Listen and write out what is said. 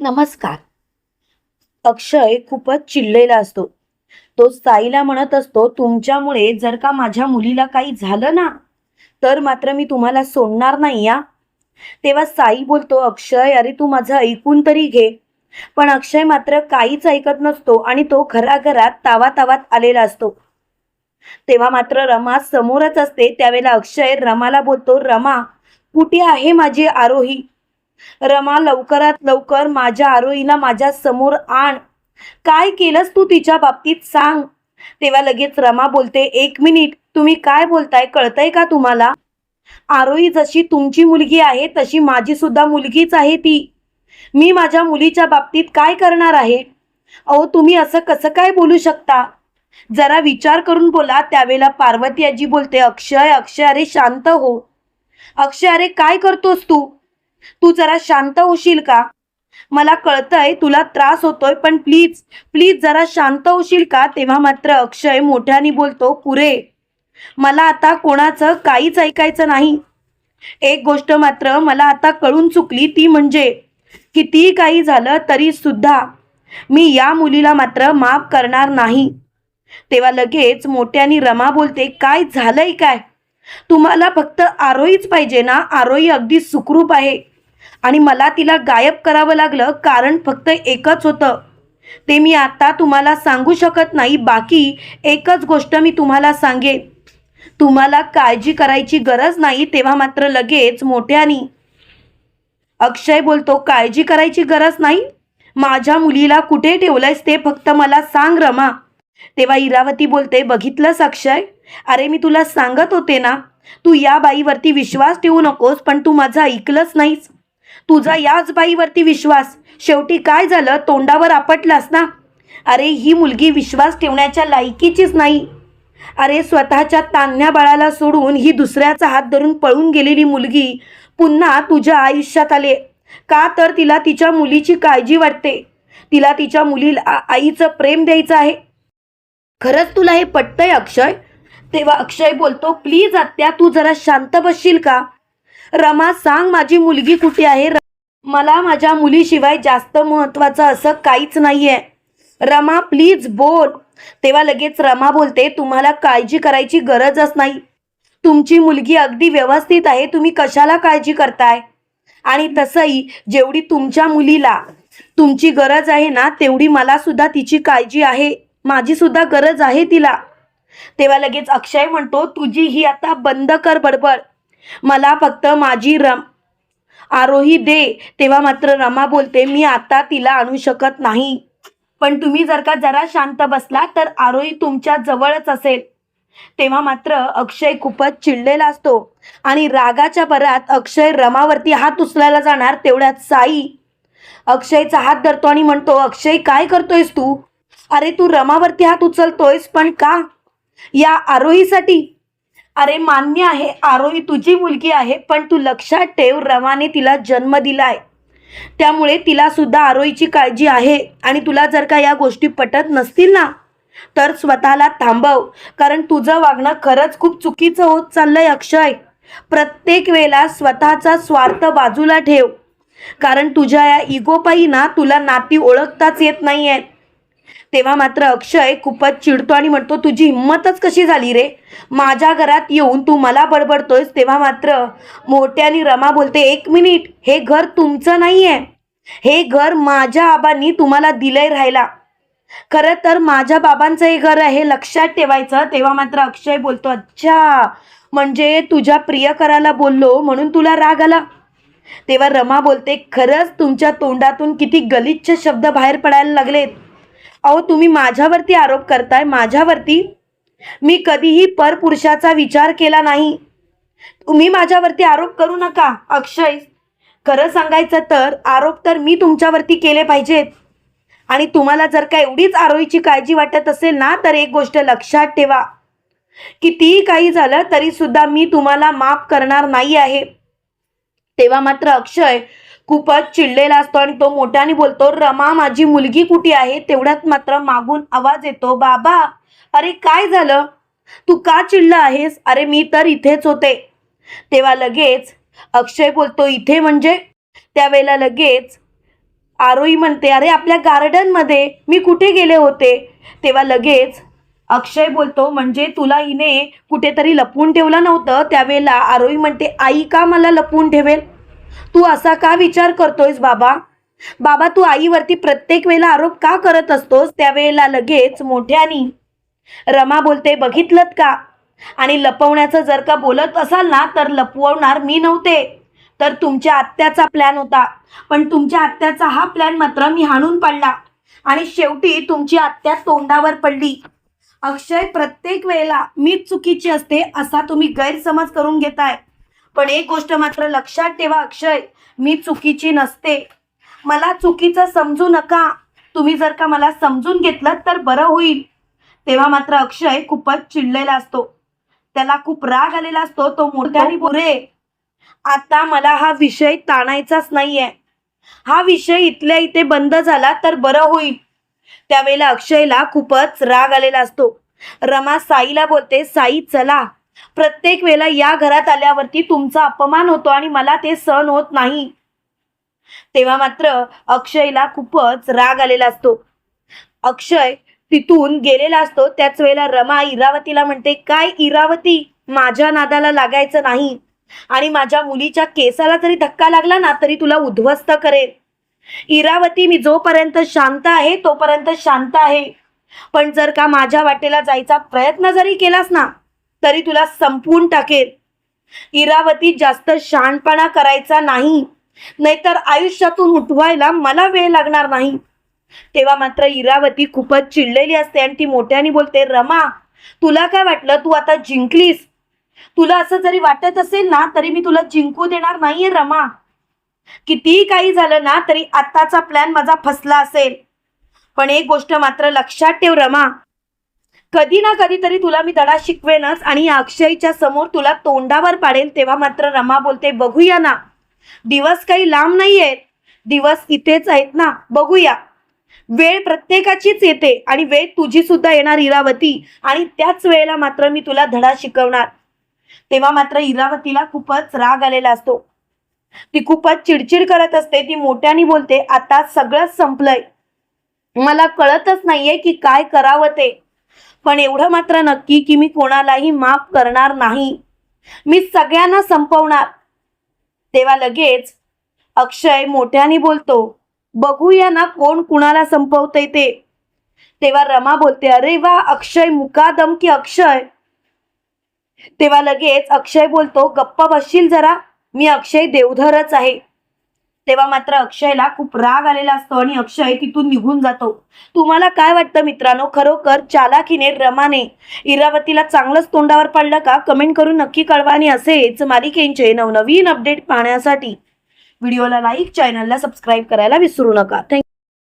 नमस्कार. अक्षय खूपच चिडलेला असतो. तो साईला म्हणत असतो तुमच्यामुळे जर का माझ्या मुलीला काही झालं ना तर मात्र मी तुम्हाला सोडणार नाही या तेव्हा साई बोलतो अक्षय अरे तू माझं ऐकून तरी घे. पण अक्षय मात्र काहीच ऐकत नसतो आणि तो घराघरात तावा तावात आलेला असतो. तेव्हा मात्र रमा समोरच असते. त्यावेळेला अक्षय रमाला बोलतो रमा कुठे आहे माझी आरोही? रमा लवकरात लवकर माझ्या आरोहीला माझ्यासमोर आण. काय केलंस तू तिच्या बाबतीत सांग. तेव्हा लगेच रमा बोलते एक मिनिट तुम्ही काय बोलताय कळतंय का तुम्हाला? आरोही जशी तुमची मुलगी आहे तशी माझी सुद्धा मुलगीच आहे ती. मी माझ्या मुलीच्या बाबतीत काय करणार आहे? अहो तुम्ही असं कसं काय बोलू शकता? जरा विचार करून बोला. त्यावेळेला पार्वती आजी बोलते अक्षय अक्षय अरे शांत हो. अक्षय अरे काय करतोस तू? तू जरा शांत होशील का? मला कळतंय तुला त्रास होतोय पण प्लीज प्लीज जरा शांत होशील का? तेव्हा मात्र अक्षय मोठ्याने बोलतो पुरे मला आता कोणाचं काहीच ऐकायचं नाही. एक गोष्ट मात्र मला आता कळून चुकली ती म्हणजे कितीही काही झालं तरी सुद्धा मी या मुलीला मात्र माफ करणार नाही. तेव्हा लगेच मोठ्याने रमा बोलते काय झालंय काय? तुम्हाला फक्त आरोहीच पाहिजे ना? आरोही अगदी सुखरूप आहे. आणि मला तिला गायब करावं लागलं कारण फक्त एकच होतं. ते मी आता तुम्हाला सांगू शकत नाही बाकी एकच गोष्ट मी तुम्हाला सांगेन. तुम्हाला काळजी करायची गरज नाही तेव्हा मात्र लगेच मोठ्यानी. अक्षय बोलतो काळजी करायची गरज नाही. माझ्या मुलीला कुठे ठेवलंयस ते फक्त मला सांग रमा. तेव्हा इरावती बोलते बघितलंस अक्षय? अरे मी तुला सांगत होते ना तू या बाईवरती विश्वास ठेवू नकोस पण तू माझं ऐकलंच नाहीस. तुझा याच बाईवरती विश्वास. शेवटी काय झालं? तोंडावर आपटलास ना? अरे ही मुलगी विश्वास ठेवण्याच्या लायकीचीच नाही. अरे स्वतःच्या तान्ह्या बाळाला सोडून ही दुसऱ्याचा हात धरून पळून गेलेली मुलगी पुन्हा तुझ्या आयुष्यात आले. का तर तिला तिच्या मुलीची काळजी वाटते. तिला तिच्या मुलीला आईचं प्रेम द्यायचं आहे. खरंच तुला हे पटतंय अक्षय? तेव्हा अक्षय बोलतो प्लीज आत्या तू जरा शांत बसशील का? रमा सांग माझी मुलगी कुठे आहे? र- मला माझ्या मुलीशिवाय जास्त महत्वाचं असं काहीच नाहीये. रमा प्लीज बोल. तेव्हा लगेच रमा बोलते तुम्हाला काळजी करायची गरजच नाही. तुमची मुलगी अगदी व्यवस्थित आहे तुम्ही कशाला काळजी करताय? आणि तसंही जेवढी तुमच्या मुलीला तुमची गरज आहे ना तेवढी मला सुद्धा तिची काळजी आहे. माझी सुद्धा गरज आहे तिला. तेव्हा लगेच अक्षय म्हणतो तुझी ही आता बंद कर बडबड. मला फक्त माझी रम आरोही दे तेव्हा मात्र रमा बोलते मी आता तिला आणू शकत नाही. पण तुम्ही जर का जरा शांत बसला तर आरोही तुमच्या जवळच असेल. तेव्हा मात्र अक्षय खूपच चिडलेला असतो आणि रागाच्या भरात अक्षय रमावरती हात उचलायला जाणार तेवढ्यात साई अक्षयचा हात धरतो आणि म्हणतो अक्षय काय करतोयस तू? अरे तू रमावरती हात उचलतोयस पण का? या आरोहीसाठी अरे मान्य आहे आरोही तुझी मुलगी आहे पण तू लक्षात ठेव रवाने तिला जन्म दिलाय. त्यामुळे तिला सुद्धा आरोहीची काळजी आहे आणि तुला जर का या गोष्टी पटत नसतील ना तर स्वतःला थांबव. कारण तुझं वागणं खरंच खूप चुकीचं होत चाललंय अक्षय. प्रत्येक वेळेला स्वतःचा स्वार्थ बाजूला ठेव. कारण तुझ्या या इगोपायी ना तुला नाती ओळखताच येत नाही आहेत तेव्हा मात्र अक्षय खूपच चिडतो आणि म्हणतो तुझी हिंमतच कशी झाली रे? माझ्या घरात येऊन तू मला बडबडतोयस. तेव्हा मात्र मोठ्याने रमा बोलते एक मिनिट हे घर तुमचं नाही आहे हे घर माझ्या आबांनी तुम्हाला दिलंय राहायला. खरं तर माझ्या बाबांचं हे घर आहे लक्षात ठेवायचं. तेव्हा मात्र अक्षय बोलतो अच्छा म्हणजे तुझ्या प्रियकराला बोललो म्हणून तुला राग आला? तेव्हा रमा बोलते खरंच तुमच्या तोंडातून किती गलिच्छ शब्द बाहेर पडायला लागलेत. अहो तुम्ही माझ्यावरती आरोप करताय माझ्यावरती? मी कधीही परपुरुषाचा विचार केला नाही. तुम्ही माझ्यावरती आरोप करू नका अक्षय. खरं सांगायचं तर आरोप तर मी तुमच्यावरती केले पाहिजेत. आणि तुम्हाला जर का एवढीच आरोहीची काळजी वाटत असेल ना तर एक गोष्ट लक्षात ठेवा. कितीही काही झालं तरी सुद्धा मी तुम्हाला माफ करणार नाही आहे. तेव्हा मात्र अक्षय खूपच चिडलेला असतो आणि तो मोठ्याने बोलतो रमा माझी मुलगी कुठे आहे? तेवढ्यात मात्र मागून आवाज येतो बाबा अरे काय झालं? तू का चिडला आहेस? अरे मी तर इथेच होते. तेव्हा लगेच अक्षय बोलतो इथे म्हणजे? त्यावेळेला लगेच आरोई म्हणते अरे आपल्या गार्डनमध्ये मी कुठे गेले होते? तेव्हा लगेच अक्षय बोलतो म्हणजे तुला हिने कुठेतरी लपवून ठेवलं नव्हतं? त्यावेळेला आरोही म्हणते आई का मला लपवून ठेवेल? तू असा का विचार करतोयस बाबा? बाबा तू आईवरती प्रत्येक वेळेला आरोप का करत असतोस? त्यावेळेला लगेच मोठ्यानी. रमा बोलते बघितलत का? आणि लपवण्याचं जर का बोलत असाल ना तर लपवणार मी नव्हते. तर तुमच्या आत्याचा प्लॅन होता. पण तुमच्या आत्याचा हा प्लॅन मात्र मी हाणून पाडला. आणि शेवटी तुमची आत्या तोंडावर पडली. अक्षय प्रत्येक वेळेला मीच चुकीची असते असा तुम्ही गैरसमज करून घेताय. पण एक गोष्ट मात्र लक्षात ठेवा अक्षय. मी चुकीची नसते. मला चुकीचं समजू नका. तुम्ही जर का मला समजून घेतलं तर बरं होईल. तेव्हा मात्र अक्षय खूपच चिडलेला असतो. त्याला खूप राग आलेला असतो तो मोठ्याने पुरे आता मला हा विषय ताणायचाच नाहीये. हा विषय इथल्या इथे बंद झाला तर बरं होईल. त्यावेळेला अक्षयला खूपच राग आलेला असतो. रमा साईला बोलते साई चला. प्रत्येक वेळेला या घरात आल्यावरती तुमचा अपमान होतो आणि मला ते सहन होत नाही. तेव्हा मात्र अक्षयला खूपच राग आलेला असतो. अक्षय तिथून गेलेला असतो. त्याच वेळेला रमा इरावतीला म्हणते काय इरावती? माझ्या नादाला लागायचं नाही. आणि माझ्या मुलीच्या केसाला जरी धक्का लागला ना तरी तुला उद्ध्वस्त करेल. इरावती मी जोपर्यंत शांत आहे तोपर्यंत शांत आहे. पण जर का माझ्या वाटेला जायचा प्रयत्न जरी केलास ना तरी तुला संपवून टाकेल. इरावती जास्त शहाणपणा करायचा नाही. नाहीतर आयुष्यातून उठवायला मला वेळ लागणार नाही. तेव्हा मात्र इरावती खूपच चिडलेली असते आणि ती मोठ्याने बोलते रमा तुला काय वाटलं? तू आता जिंकलीस. तुला असं जरी वाटत असेल ना तरी मी तुला जिंकू देणार नाहीये रमा. कितीही काही झालं ना तरी आत्ताचा प्लॅन माझा फसला असेल. पण एक गोष्ट मात्र लक्षात ठेव रमा. कधी ना कधीतरी तुला मी धडा शिकवेनच आणि अक्षयच्या समोर तुला तोंडावर पाडेल तेव्हा मात्र रमा बोलते बघूया ना. दिवस काही लांब नाही आहेत दिवस इथेच आहेत ना. बघूया. वेळ प्रत्येकाचीच येते आणि वेळ तुझी सुद्धा येणार इरावती आणि त्याच वेळेला मात्र मी तुला धडा शिकवणार. तेव्हा मात्र इरावतीला खूपच राग आलेला असतो. ती खूपच चिडचिड करत असते. ती मोठ्याने बोलते आता सगळंच संपलंय. मला कळतच नाहीये की काय करावं ते. पण एवढं मात्र नक्की की मी कोणालाही माफ करणार नाही. मी सगळ्यांना संपवणार. तेव्हा लगेच अक्षय मोठ्याने बोलतो बघूया ना कोण कुणाला संपवतंय ते. तेव्हा रमा बोलते अरे वा अक्षय मुकादम की अक्षय. तेव्हा लगेच अक्षय बोलतो गप्पा बसशील जरा मी अक्षय देवधरच आहे. तेव्हा मात्र अक्षयला खूप राग आलेला असतो आणि अक्षय तिथून निघून जातो. तुम्हाला काय वाटतं मित्रांनो? खरोखर चालाखीने रमाने इरावतीला चांगलंच तोंडावर पडलं का? कमेंट करून नक्की कळवा आणि असेच मालिकेंचे नवनवीन अपडेट पाहण्यासाठी. व्हिडिओला लाईक चॅनलला सबस्क्राईब करायला विसरू नका. थँक्यू